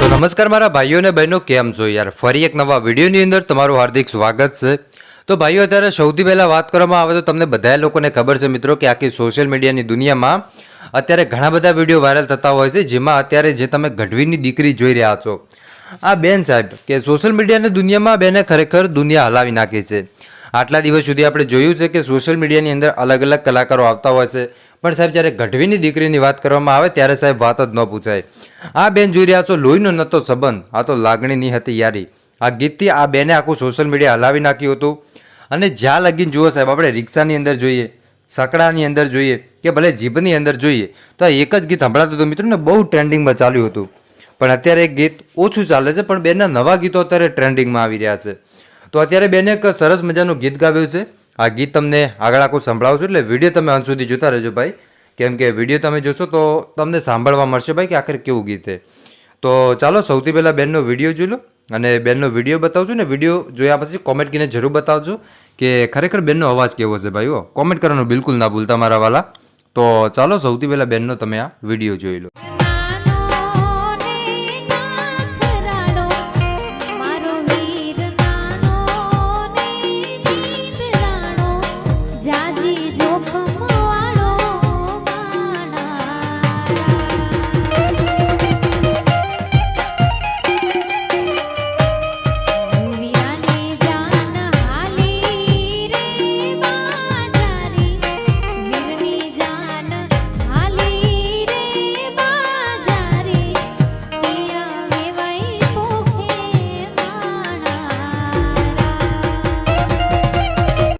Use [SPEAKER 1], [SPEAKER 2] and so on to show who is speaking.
[SPEAKER 1] તો નમસ્કાર મારા ભાઈઓ અને બહેનો, કેમ છો યાર? ફરી એક નવા વિડીયોની અંદર તમારું હાર્દિક સ્વાગત છે. તો ભાઈઓ, અત્યારે સૌથી પહેલાં વાત કરવામાં આવે તો તમને બધા લોકોને ખબર છે મિત્રો કે આખી સોશિયલ મીડિયાની દુનિયામાં અત્યારે ઘણા બધા વીડિયો વાયરલ થતા હોય છે, જેમાં અત્યારે જે તમે ગઢવીની દીકરી જોઈ રહ્યા છો, આ બેન સાહેબ, કે સોશિયલ મીડિયાની દુનિયામાં બેને ખરેખર દુનિયા હલાવી નાખી છે. આટલા દિવસ સુધી આપણે જોયું છે કે સોશિયલ મીડિયાની અંદર અલગ અલગ કલાકારો આવતા હોય છે પણ સાહેબ, જ્યારે ગઢવીની દીકરીની વાત કરવામાં આવે, ત્યારે સાહેબ વાત જ ન પૂછાય. આ બેન જોઈ રહ્યા છો, લોહીનો નહોતો સંબંધ, આ તો લાગણીની હતી યારી. આ ગીતથી આ બેને આખું સોશિયલ મીડિયા હલાવી નાખ્યું હતું. અને જ્યાં લગીને જુઓ સાહેબ, આપણે રિક્ષાની અંદર જોઈએ, સકડાની અંદર જોઈએ, કે ભલે જીભની અંદર જોઈએ, તો આ એક જ ગીત સંભળાતું હતું. મિત્રોને બહુ ટ્રેન્ડિંગમાં ચાલ્યું હતું. પણ અત્યારે એક ગીત ઓછું ચાલે છે, પણ બેનના નવા ગીતો અત્યારે ટ્રેન્ડિંગમાં આવી રહ્યા છે. તો અત્યારે બેને એક સરસ મજાનું ગીત ગાવ્યું છે. આ ગીત તમને આગળ આખું સંભળાવું છું એટલે વીડિયો તમે અંત સુધી જોતા રહેજો ભાઈ. કેમ કે વીડિયો તમે જોશો તો તમને સાંભળવા મળશે ભાઈ કે આખરે કેવું ગીત છે. તો ચાલો સૌથી પહેલાં બેનનો વીડિયો જોઈ લો અને બેનનો વીડિયો બતાવજો ને વીડિયો જોયા પછી કોમેન્ટ કરીને જરૂર બતાવજો કે ખરેખર બેનનો અવાજ કેવો છે ભાઈ હો. કોમેન્ટ કરવાનું બિલકુલ ના ભૂલતા મારા વાલા. તો ચાલો સૌથી પહેલાં બેનનો તમે આ વીડિયો જોઈ લો.